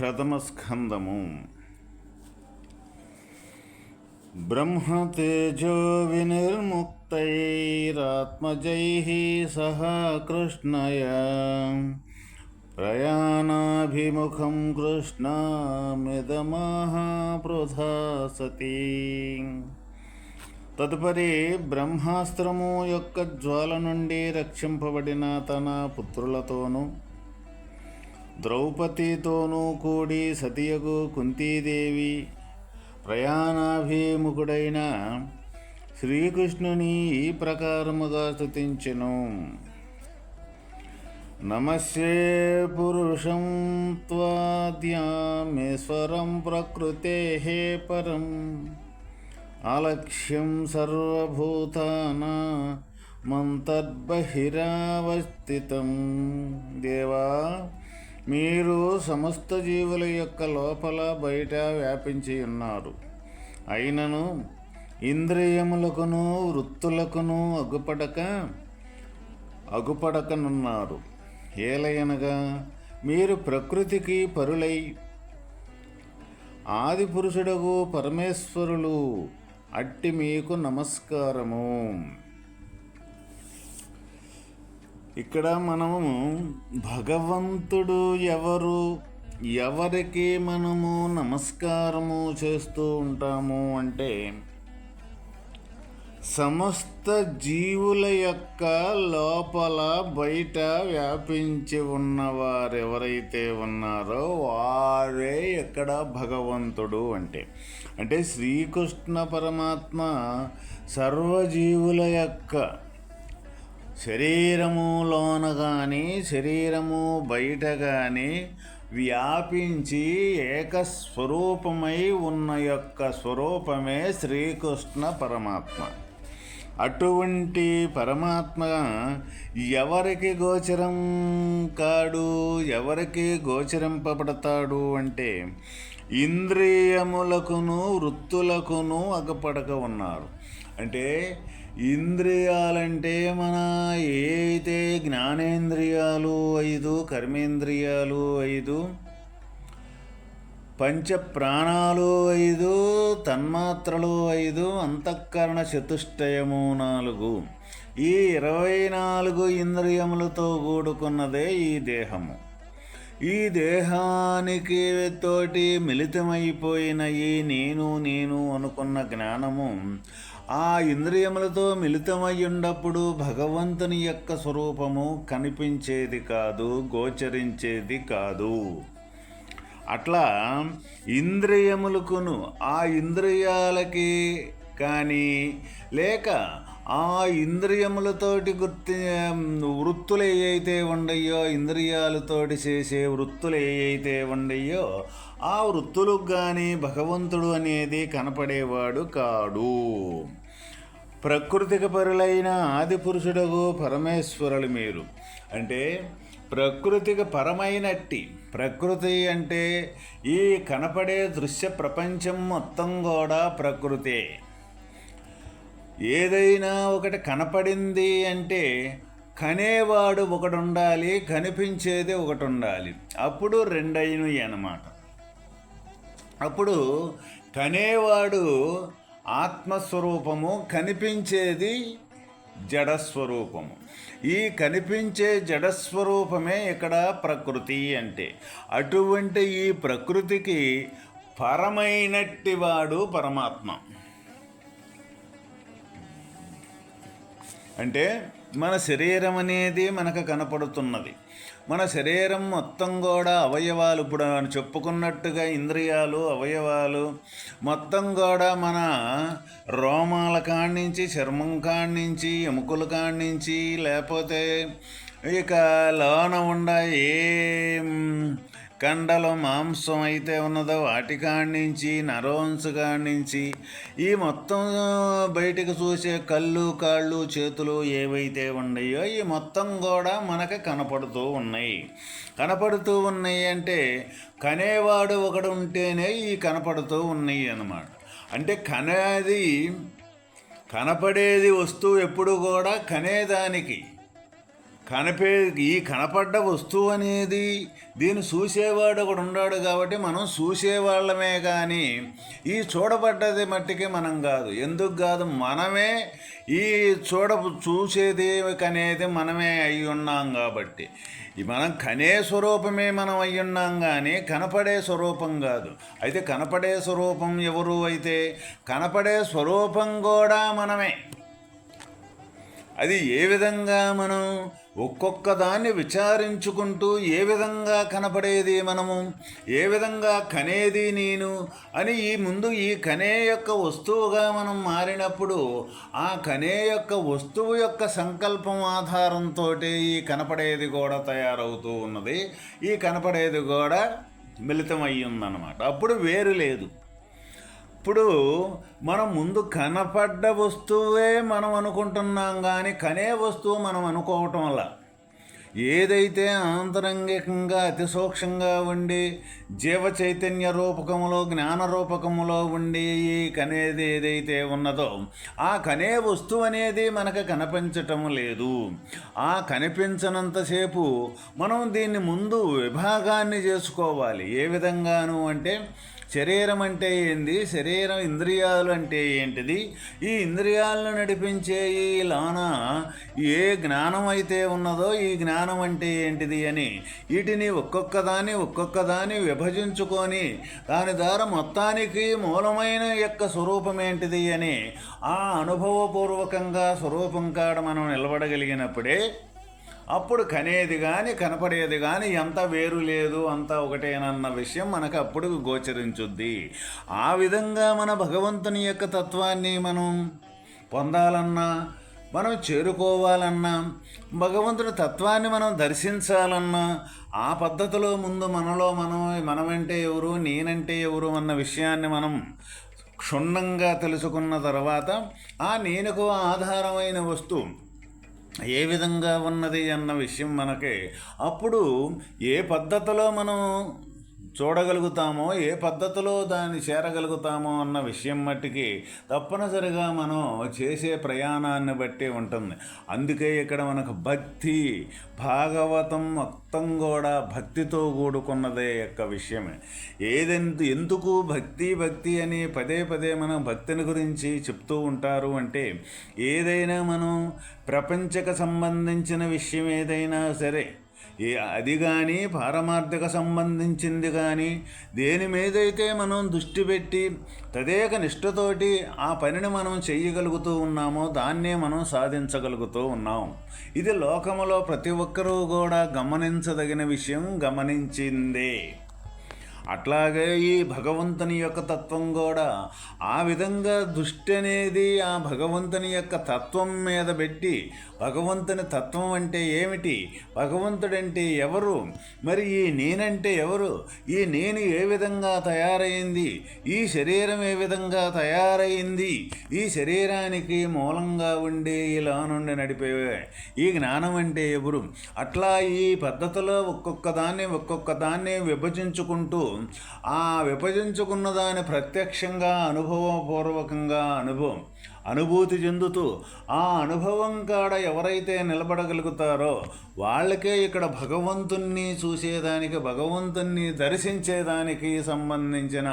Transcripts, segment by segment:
ప్రథమ స్కందము బ్రహ్మతేజో వినిర్ముక్తైరాత్మజై సహ కృష్ణయ. ప్రయాణాభిముఖం కృష్ణమిదమహాపృధా సతీ తదుపరి బ్రహ్మాస్త్రము యొక్క జ్వాల నుండి రక్షింపబడిన తన పుత్రులతోనూ ద్రౌపదితోనూ కూడి సతియకు కుంతీదేవి ప్రయాణాభిముఖుడైన శ్రీకృష్ణుని ఈ ప్రకారముగా స్థుతించెను నమస్తే పురుషం త్వాద్యామేశ్వరం ప్రకృతే పరం. అలక్ష్యం సర్వభూతానా మంతర్బహిరావస్థితం. దేవా మీరు సమస్త జీవుల యొక్క లోపల బయట వ్యాపించి ఉన్నారు. అయినను ఇంద్రియములకును వృత్తులకును అగుపడక అగుపడకనున్నారు. ఏలయనగా మీరు ప్రకృతికి పరులై ఆది పురుషుడగు పరమేశ్వరులు అట్టి మీకు నమస్కారము. ఇక్కడ మనము భగవంతుడు ఎవరు? ఎవరికి మనము నమస్కారము చేస్తూ ఉంటాము అంటే సమస్త జీవుల యొక్క లోపల బయట వ్యాపించి ఉన్నవారు ఎవరైతే ఉన్నారో వారే ఎక్కడ భగవంతుడు అంటే. అంటే శ్రీకృష్ణ పరమాత్మ సర్వజీవుల యొక్క శరీరములోన కానీ శరీరము బయట కానీ వ్యాపించి ఏకస్వరూపమై ఉన్న యొక్క స్వరూపమే శ్రీకృష్ణ పరమాత్మ. అటువంటి పరమాత్మ ఎవరికి గోచరం కాడు ఎవరికి గోచరింపబడతాడు అంటే ఇంద్రియములకును వృత్తులకును అగపడక ఉన్నారు. అంటే ఇంద్రియాలంటే మన ఏ జ్ఞానేంద్రియాలు ఐదు కర్మేంద్రియాలు ఐదు పంచ ప్రాణాలు ఐదు తన్మాత్రలు ఐదు అంతఃకరణ చతుష్టయము నాలుగు. ఈ ఇరవై నాలుగు ఇంద్రియములతో కూడుకున్నదే ఈ దేహము. ఈ దేహానికి తోటి మిళితమైపోయిన ఈ నేను నేను అనుకున్న జ్ఞానము ఆ ఇంద్రియములతో మిళితమై భగవంతుని యొక్క స్వరూపము కనిపించేది కాదు గోచరించేది కాదు. అట్లా ఇంద్రియములకును ఆ ఇంద్రియాలకి కానీ లేక ఆ ఇంద్రియములతోటి గుర్తి వృత్తులు ఏవైతే ఉండయో ఇంద్రియాలతోటి చేసే వృత్తులు ఏవైతే ఉండయో ఆ వృత్తులకు కానీ భగవంతుడు అనేది కనపడేవాడు కాడు. ప్రకృతిక పరులైన ఆది పురుషుడకు పరమేశ్వరులు మీరు. అంటే ప్రకృతికి పరమైనట్టి ప్రకృతి అంటే ఈ కనపడే దృశ్య ప్రపంచం మొత్తం కూడా ప్రకృతే. ఏదైనా ఒకటి కనపడింది అంటే కనేవాడు ఒకటి ఉండాలి కనిపించేది ఒకటి ఉండాలి అప్పుడు రెండైనవి అన్నమాట. అప్పుడు కనేవాడు ఆత్మస్వరూపము కనిపించేది జడస్వరూపము. ఈ కనిపించే జడస్వరూపమే ఇక్కడ ప్రకృతి అంటే. అటువంటి ఈ ప్రకృతికి పరమైనట్టివాడు పరమాత్మ. అంటే మన శరీరం అనేది మనకు కనపడుతున్నది. మన శరీరం మొత్తం కూడా అవయవాలు ఇప్పుడు చెప్పుకున్నట్టుగా ఇంద్రియాలు అవయవాలు మొత్తం కూడా మన రోమాల కాణించి చర్మం కాణించి ఎముకల కాణించి లేకపోతే ఇక లోన ఉండ ఏ కండలో మాంసం అయితే ఉన్నదో వాటి కాణించి నుంచి నరోన్స్ కాడి నుంచి ఈ మొత్తం బయటకు చూసే కళ్ళు కాళ్ళు చేతులు ఏవైతే ఉన్నాయో ఈ మొత్తం కూడా మనకు కనపడుతూ ఉన్నాయి. కనపడుతూ ఉన్నాయి అంటే కనేవాడు ఒకడు ఉంటేనే ఈ కనపడుతూ ఉన్నాయి అన్నమాట. అంటే కనేది కనపడేది వస్తువు ఎప్పుడు కూడా కనేదానికి కనపే ఈ కనపడ్డ వస్తువు అనేది దీన్ని చూసేవాడు ఒకడు ఉన్నాడు కాబట్టి మనం చూసేవాళ్ళమే కానీ ఈ చూడబడ్డది మట్టికి మనం కాదు. ఎందుకు కాదు? మనమే ఈ చూడ చూసేది కనేది మనమే అయి ఉన్నాం కాబట్టి. మనం కనే స్వరూపమే మనం అయి ఉన్నాం కానీ కనపడే స్వరూపం కాదు. అయితే కనపడే స్వరూపం ఎవరు అయితే? కనపడే స్వరూపం కూడా మనమే. అది ఏ విధంగా మనం ఒక్కొక్క దాన్ని విచారించుకుంటూ ఏ విధంగా కనపడేది మనము? ఏ విధంగా కనేది నేను? అని ఈ ముందు ఈ కనే యొక్క వస్తువుగా మనం మారినప్పుడు ఆ కనే యొక్క వస్తువు యొక్క సంకల్పం ఆధారంతో ఈ కనపడేది కూడా తయారవుతూ ఉన్నది. ఈ కనపడేది కూడా మిళితమయ్యి ఉందన్నమాట అప్పుడు వేరు లేదు. ఇప్పుడు మనం ముందు కనపడ్డ వస్తువే మనం అనుకుంటున్నాం కానీ కనే వస్తువు మనం అనుకోవటం వల్ల. ఏదైతే ఆంతరంగికంగా అతి సూక్ష్మంగా ఉండి జీవ చైతన్య రూపకములో జ్ఞాన రూపకములో ఉండి ఈ కనేది ఏదైతే ఉన్నదో ఆ కనే వస్తువు అనేది మనకు కనిపించటం లేదు. ఆ కనిపించనంతసేపు మనం దీన్ని ముందు విభాగాన్ని చేసుకోవాలి. ఏ విధంగాను అంటే శరీరం అంటే ఏంది? శరీరం ఇంద్రియాలు అంటే ఏంటిది? ఈ ఇంద్రియాలను నడిపించే ఈ లాన ఏ జ్ఞానం అయితే ఉన్నదో ఈ జ్ఞానం అంటే ఏంటిది అని వీటిని ఒక్కొక్క దాన్ని ఒక్కొక్క దాన్ని విభజించుకొని దాని ద్వారా మొత్తానికి మూలమైన యొక్క స్వరూపం ఏంటిది అని ఆ అనుభవపూర్వకంగా స్వరూపం కాడ మనం నిలబడగలిగినప్పుడే అప్పుడు కనేది కానీ కనపడేది కానీ ఎంత వేరు లేదు అంతా ఒకటేనన్న విషయం మనకు అప్పుడు గోచరించుద్ది. ఆ విధంగా మన భగవంతుని యొక్క తత్వాన్ని మనం పొందాలన్నా మనం చేరుకోవాలన్నా భగవంతుని తత్వాన్ని మనం దర్శించాలన్నా ఆ పద్ధతిలో ముందు మనలో మనం మనమంటే ఎవరు నేనంటే ఎవరు అన్న విషయాన్ని మనం క్షుణ్ణంగా తెలుసుకున్న తర్వాత ఆ నేనుకు ఆధారమైన వస్తువు ఏ విధంగా ఉన్నది అన్న విషయం మనకి అప్పుడు ఏ పద్ధతిలో మనం చూడగలుగుతామో ఏ పద్ధతిలో దాన్ని చేరగలుగుతామో అన్న విషయం మట్టికి తప్పనిసరిగా మనం చేసే ప్రయాణాన్ని బట్టి ఉంటుంది. అందుకే ఇక్కడ మనకు భక్తి భాగవతం మొత్తం కూడా భక్తితో కూడుకున్నదే యొక్క విషయమే. ఏదెంత ఎందుకు భక్తి భక్తి అని పదే పదే మనం భక్తిని గురించి చెప్తూ ఉంటారు అంటే ఏదైనా మనం ప్రపంచక సంబంధించిన విషయం ఏదైనా సరే ఏ అది కానీ పారమార్థిక సంబంధించింది కానీ దేని మీదైతే మనం దృష్టి పెట్టి తదేక నిష్ఠతోటి ఆ పనిని మనం చేయగలుగుతూ ఉన్నామో దాన్నే మనం సాధించగలుగుతూ ఉన్నాం. ఇది లోకములో ప్రతి ఒక్కరూ కూడా గమనించదగిన విషయం గమనించిందే. అట్లాగే ఈ భగవంతుని యొక్క తత్వం కూడా ఆ విధంగా దృష్టి అనేది ఆ భగవంతుని యొక్క తత్వం మీద పెట్టి భగవంతుని తత్వం అంటే ఏమిటి? భగవంతుడంటే ఎవరు? మరి ఈ నేనంటే ఎవరు? ఈ నేను ఏ విధంగా తయారైంది? ఈ శరీరం ఏ విధంగా తయారైంది? ఈ శరీరానికి మూలంగా ఉండే ఇలా నుండి నడిపే ఈ జ్ఞానం అంటే ఎవరు? అట్లా ఈ పద్ధతిలో ఒక్కొక్క దాన్ని ఒక్కొక్క దాన్ని విభజించుకుంటూ ఆ విభజించుకున్న దాని ప్రత్యక్షంగా అనుభవపూర్వకంగా అనుభవం. అనుభూతి చెందుతూ ఆ అనుభవం కాడ ఎవరైతే నిలబడగలుగుతారో వాళ్ళకే ఇక్కడ భగవంతుణ్ణి చూసేదానికి భగవంతుణ్ణి దర్శించేదానికి సంబంధించిన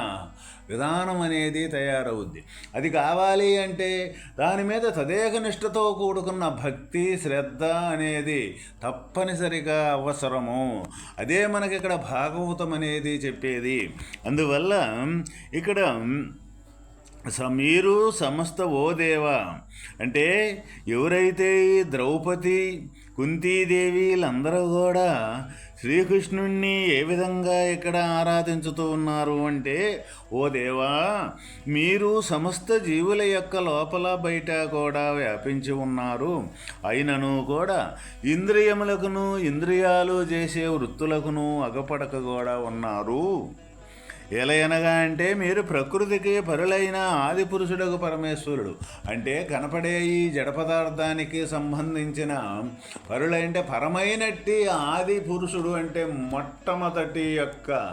విధానం అనేది తయారవుద్ది. అది కావాలి అంటే దాని మీద తదేక నిష్ఠతో కూడుకున్న భక్తి శ్రద్ధ అనేది తప్పనిసరిగా అవసరము. అదే మనకి ఇక్కడ భాగవతం అనేది చెప్పేది. అందువల్ల ఇక్కడ స మీరు సమస్త ఓ దేవ. అంటే ఎవరైతే ఈ ద్రౌపది కుంతీదేవి వీళ్ళందరూ కూడా శ్రీకృష్ణుణ్ణి ఏ విధంగా ఇక్కడ ఆరాధించుతూ ఉన్నారు అంటే ఓ దేవా మీరు సమస్త జీవుల యొక్క లోపల బయట కూడా వ్యాపించి ఉన్నారు. అయినను కూడా ఇంద్రియములకును ఇంద్రియాలు చేసే వృత్తులకును అగపడక కూడా ఉన్నారు. ఎలయనగా అంటే మీరు ప్రకృతికి పరులైన ఆది పురుషుడకు పరమేశ్వరుడు. అంటే కనపడే ఈ జడ పదార్థానికి సంబంధించిన పరులైంటే పరమైనట్టి ఆది పురుషుడు అంటే మొట్టమొదటి యొక్క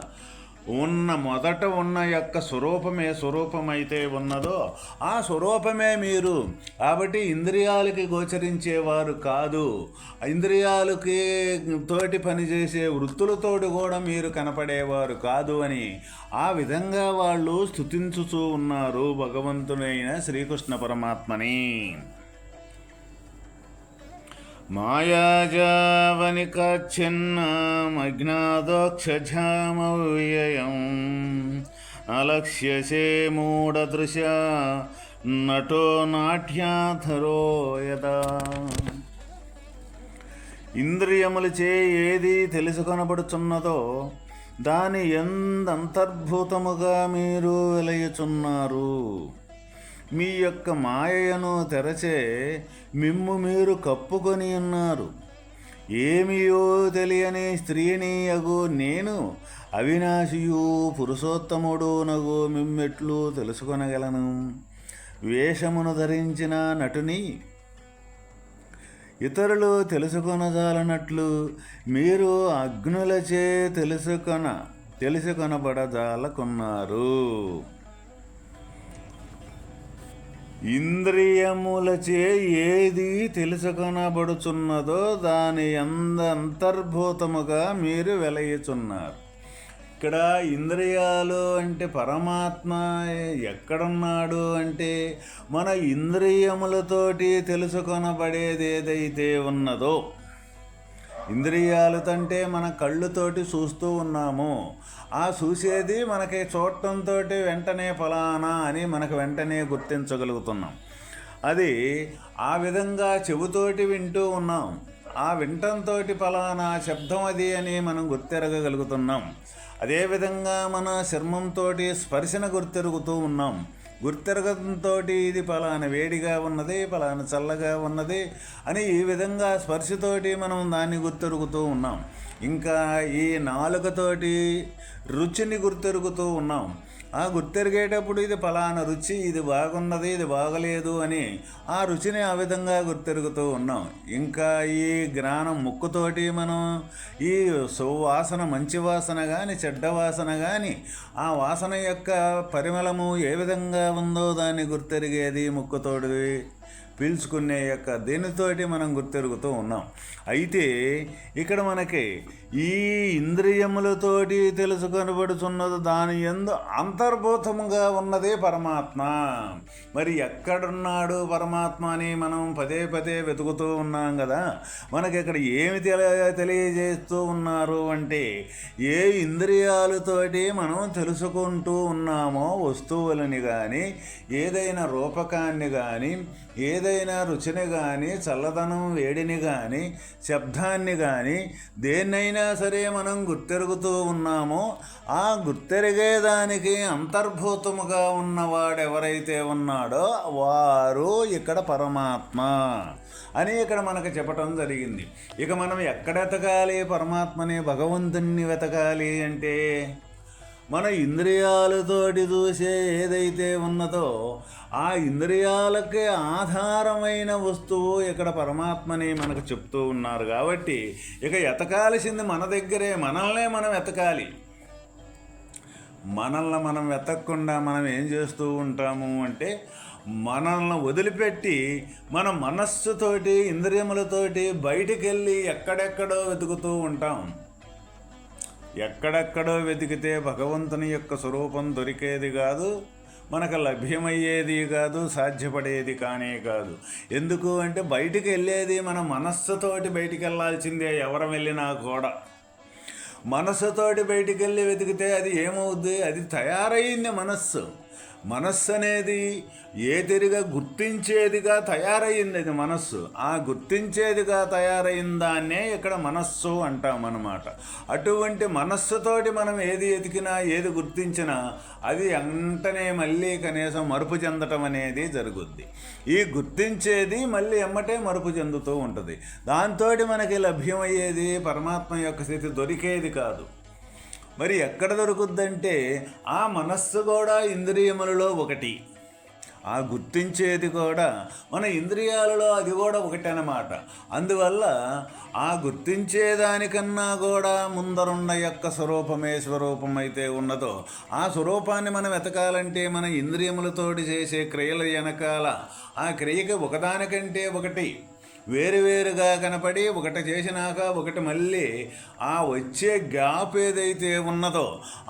ఉన్న మొదట ఉన్న యొక్క స్వరూపమే స్వరూపమైతే ఉన్నదో ఆ స్వరూపమే మీరు. కాబట్టి ఇంద్రియాలకి గోచరించేవారు కాదు. ఇంద్రియాలకి తోటి పనిచేసే వృత్తులతోటి కూడా మీరు కనపడేవారు కాదు అని ఆ విధంగా వాళ్ళు స్థుతించుతూ ఉన్నారు భగవంతుడైన శ్రీకృష్ణ పరమాత్మని. మాయాజావనికాచ్ఛిన్నమజ్ఞాదోక్షామవ్యయం అలక్ష్యసే మూఢదృశ నటో నాట్యాధరో యదా. ఇంద్రియములచే ఏది తెలుసుకొనబడుచున్నదో దాని ఎందంతర్భూతముగా మీరు వెలయుచున్నారు. మీ యొక్క మాయను తెరచే మిమ్ము మీరు కప్పుకొని ఉన్నారు. ఏమియో తెలియని స్త్రీని అగు నేను అవినాశియు పురుషోత్తముడు నగో మిమ్మెట్లు తెలుసుకొనగలను. వేషమును ధరించిన నటుని ఇతరులు తెలుసుకొనజాలనట్లు మీరు అగ్నులచే తెలుసుకొన తెలుసుకొనబడజాలకున్నారు. ఇంద్రియములచే ఏది తెలుసుకొనబడుచున్నదో దాని అంద అంతర్భూతముగా మీరు వెలయుచున్నారు. ఇక్కడ ఇంద్రియాలు అంటే పరమాత్మ ఎక్కడున్నాడు అంటే మన ఇంద్రియములతోటి తెలుసుకొనబడేది ఏదైతే ఉన్నదో ఇంద్రియాలతంటే మన కళ్ళుతోటి చూస్తూ ఉన్నాము. ఆ చూసేది మనకి చూడటంతో వెంటనే ఫలానా అని మనకు వెంటనే గుర్తించగలుగుతున్నాం. అది ఆ విధంగా చెవుతోటి వింటూ ఉన్నాం. ఆ వింటంతో ఫలానా శబ్దం అది అని మనం గుర్తెరగగలుగుతున్నాం. అదేవిధంగా మన చర్మంతో స్పర్శన గుర్తెరుగుతూ ఉన్నాం. గుర్తిరగంతో ఇది పలాన వేడిగా ఉన్నది పలాన చల్లగా ఉన్నది అని ఈ విధంగా స్పర్శతోటి మనం దాన్ని గుర్తెరుగుతూ ఉన్నాం. ఇంకా ఈ నాలుకతోటి రుచిని గుర్తెరుగుతూ ఉన్నాం. ఆ గుర్తెరిగేటప్పుడు ఇది ఫలానా రుచి ఇది బాగున్నది ఇది బాగలేదు అని ఆ రుచిని ఆ విధంగా గుర్తెరుగుతూ ఉన్నాం. ఇంకా ఈ జ్ఞానం ముక్కుతోటి మనం ఈ సువాసన మంచి వాసన కానీ చెడ్డ వాసన కానీ ఆ వాసన యొక్క పరిమళము ఏ విధంగా ఉందో దాన్ని గుర్తెరిగేది ముక్కుతోటి పీల్చుకునే యొక్క దేనితోటి మనం గుర్తెరుగుతూ ఉన్నాం? అయితే ఇక్కడ మనకి ఈ ఇంద్రియములతోటి తెలుసుకొనబడుచున్నది దాని ఎందు అంతర్భూతముగా ఉన్నదే పరమాత్మ. మరి ఎక్కడున్నాడు పరమాత్మ అని మనం పదే పదే వెతుకుతూ ఉన్నాం కదా. మనకి ఇక్కడ ఏమి తెలియ తెలియజేస్తూ ఉన్నారు అంటే ఏ ఇంద్రియాలతోటి మనం తెలుసుకుంటూ ఉన్నామో వస్తువులని కానీ ఏదైనా రూపకాన్ని కానీ ఏదైనా రుచిని కానీ చల్లదనం వేడిని కానీ శబ్దాన్ని కానీ దేన్నైనా సరే మనం గుర్తెరుగుతూ ఉన్నామో ఆ గుర్తెరిగేదానికి అంతర్భూతముగా ఉన్నవాడెవరైతే ఉన్నాడో వారు ఇక్కడ పరమాత్మ అని ఇక్కడ మనకు చెప్పటం జరిగింది. ఇక మనం ఎక్కడ వెతకాలి పరమాత్మని భగవంతుణ్ణి వెతకాలి అంటే మన ఇంద్రియాలతోటి చూసే ఏదైతే ఉన్నదో ఆ ఇంద్రియాలకే ఆధారమైన వస్తువు ఇక్కడ పరమాత్మని మనకు చెప్తూ ఉన్నారు కాబట్టి ఇక ఎతకాల్సింది మన దగ్గరే మనల్నే మనం ఎతకాలి. మనల్ని మనం వెతకకుండా మనం ఏం చేస్తూ ఉంటాము అంటే మనల్ని వదిలిపెట్టి మన మనస్సుతోటి ఇంద్రియములతోటి బయటికి వెళ్ళి ఎక్కడెక్కడో వెతుకుతూ ఉంటాం. ఎక్కడెక్కడో వెతికితే భగవంతుని యొక్క స్వరూపం దొరికేది కాదు మనకు లభ్యమయ్యేది కాదు సాధ్యపడేది కానే కాదు. ఎందుకు అంటే బయటికి వెళ్ళేది మన మనస్సుతోటి బయటికి వెళ్ళాల్సిందే ఎవరు వెళ్ళినా కూడా. మనస్సుతోటి బయటికి వెళ్ళి వెతికితే అది ఏమవుద్ది? అది తయారైంది మనస్సు. మనస్సు అనేది ఏదిరిగా గుర్తించేదిగా తయారయ్యింది అది మనస్సు. ఆ గుర్తించేదిగా తయారైన దాన్నే ఇక్కడ మనస్సు అంటాం అన్నమాట అటువంటి మనస్సుతోటి మనం ఏది ఎతికినా ఏది గుర్తించినా అది వెంటనే మళ్ళీ కనీసం మరుపు చెందటం అనేది జరుగుద్ది. ఈ గుర్తించేది మళ్ళీ ఎమ్మటే మరుపు చెందుతూ ఉంటుంది. దాంతో మనకి లభ్యమయ్యేది పరమాత్మ యొక్క స్థితి దొరికేది కాదు. మరి ఎక్కడ దొరుకుద్దంటే ఆ మనస్సు కూడా ఇంద్రియములలో ఒకటి. ఆ గుర్తించేది కూడా మన ఇంద్రియాలలో అది కూడా ఒకటి అన్నమాట అందువల్ల ఆ గుర్తించేదానికన్నా కూడా ముందరున్న యొక్క స్వరూపమే స్వరూపం అయితే ఉన్నదో ఆ స్వరూపాన్ని మనం వెతకాలంటే మన ఇంద్రియములతోటి చేసే క్రియల వెనకాల ఆ క్రియకి ఒకదానికంటే ఒకటి. వేరువేరుగా కనపడి ఒకటి చేసినాక ఒకటి మళ్ళీ ఆ వచ్చే గ్యాప్ ఏదైతే ఉన్నదో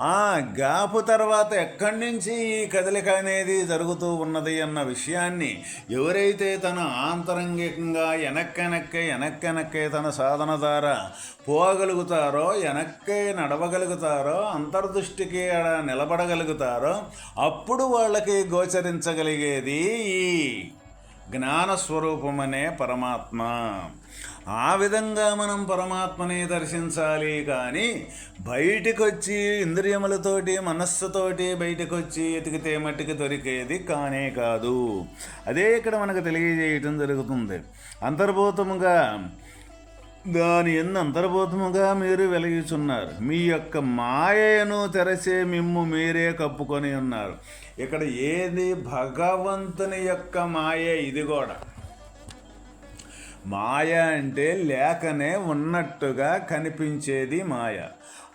ఆ గ్యాప్ తర్వాత ఎక్కడి నుంచి ఈ కదలిక అనేది జరుగుతూ ఉన్నది అన్న విషయాన్ని ఎవరైతే తన ఆంతరంగికంగా వెనక్కనక్కే వెనక్కనక్కే తన సాధన ద్వారా పోగలుగుతారో వెనక్కే నడవగలుగుతారో అంతర్దృష్టికి ఆడ నిలబడగలుగుతారో అప్పుడు వాళ్ళకి గోచరించగలిగేది ఈ జ్ఞానస్వరూపమనే పరమాత్మ. ఆ విధంగా మనం పరమాత్మని దర్శించాలి కానీ బయటికొచ్చి ఇంద్రియములతోటి మనస్సుతోటి బయటకొచ్చి ఎతికితే మట్టికి దొరికేది కానే కాదు. అదే ఇక్కడ మనకు తెలియజేయటం జరుగుతుంది. అంతర్భూతముగా దాని ఎందు అంతర్భూతముగా మీరు వెలిగిచున్నారు మీ యొక్క మాయను తెరచే మిమ్ము మీరే కప్పుకొని ఉన్నారు. ఇక్కడ ఏది భగవంతుని యొక్క మాయ ఇది కూడా. మాయ అంటే లేకనే ఉన్నట్టుగా కనిపించేది మాయ.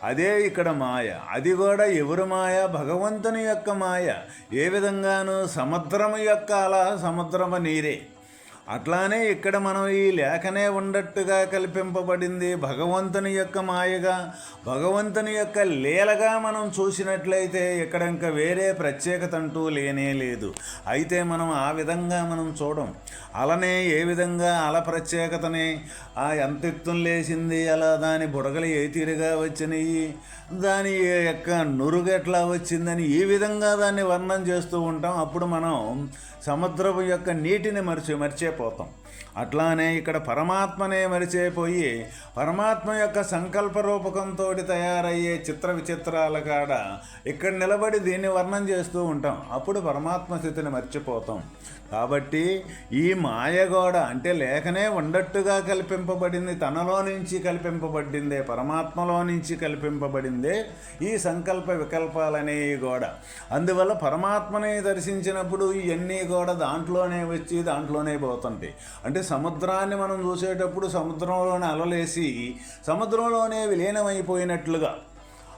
అదే ఇక్కడ మాయ. అది కూడా ఎవరు మాయ? భగవంతుని యొక్క మాయ. ఏ విధంగాను సముద్రము యొక్క అలా సముద్రము నీరే. అట్లానే ఇక్కడ మనం ఈ లేఖనే ఉండట్టుగా కల్పింపబడింది. భగవంతుని యొక్క మాయగా భగవంతుని యొక్క లీలగా మనం చూసినట్లయితే ఇక్కడ ఇంకా వేరే ప్రత్యేకత అంటూ లేనే లేదు. అయితే మనం ఆ విధంగా మనం చూడం. అలానే ఏ విధంగా అల ప్రత్యేకతని ఆ ఎంతెత్తును లేచింది అలా దాని బుడగలు ఏ తీరుగా వచ్చినాయి దాని యొక్క నురుగు ఎట్లా వచ్చిందని ఈ విధంగా దాన్ని వర్ణన చేస్తూ ఉంటాం. అప్పుడు మనం సముద్రపు యొక్క నీటిని మరిచి మరిచేపోతాం. అట్లానే ఇక్కడ పరమాత్మనే మరిచేపోయి పరమాత్మ యొక్క సంకల్ప రూపకంతో తయారయ్యే చిత్ర విచిత్రాల కాడ ఇక్కడ నిలబడి దీన్ని వర్ణం చేస్తూ ఉంటాం. అప్పుడు పరమాత్మ స్థితిని మర్చిపోతాం. కాబట్టి ఈ మాయగోడ అంటే లేఖనే ఉండట్టుగా కల్పింపబడింది తనలో నుంచి కల్పింపబడిందే పరమాత్మలో నుంచి కల్పింపబడిందే ఈ సంకల్ప వికల్పాలనే ఈ గోడ. అందువల్ల పరమాత్మని దర్శించినప్పుడు ఇవన్నీ కూడా దాంట్లోనే వచ్చి దాంట్లోనే పోతుంటాయి. అంటే సముద్రాన్ని మనం చూసేటప్పుడు సముద్రంలోనే అలలేసి సముద్రంలోనే విలీనమైపోయినట్లుగా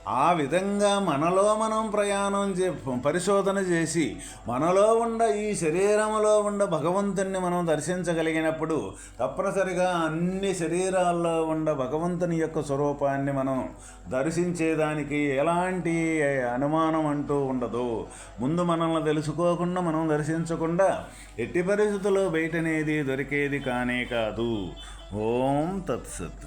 ఆ విధంగా మనలో మనం ప్రయాణం చే పరిశోధన చేసి మనలో ఉండ ఈ శరీరంలో ఉండ భగవంతుణ్ణి మనం దర్శించగలిగినప్పుడు తప్పనిసరిగా అన్ని శరీరాల్లో ఉండ భగవంతుని యొక్క స్వరూపాన్ని మనం దర్శించేదానికి ఎలాంటి అనుమానం అంటూ ఉండదు. ముందు మనల్ని తెలుసుకోకుండా మనం దర్శించకుండా ఎట్టి పరిస్థితుల్లో బయటనేది దొరికేది కానే కాదు. ఓం తత్సత్.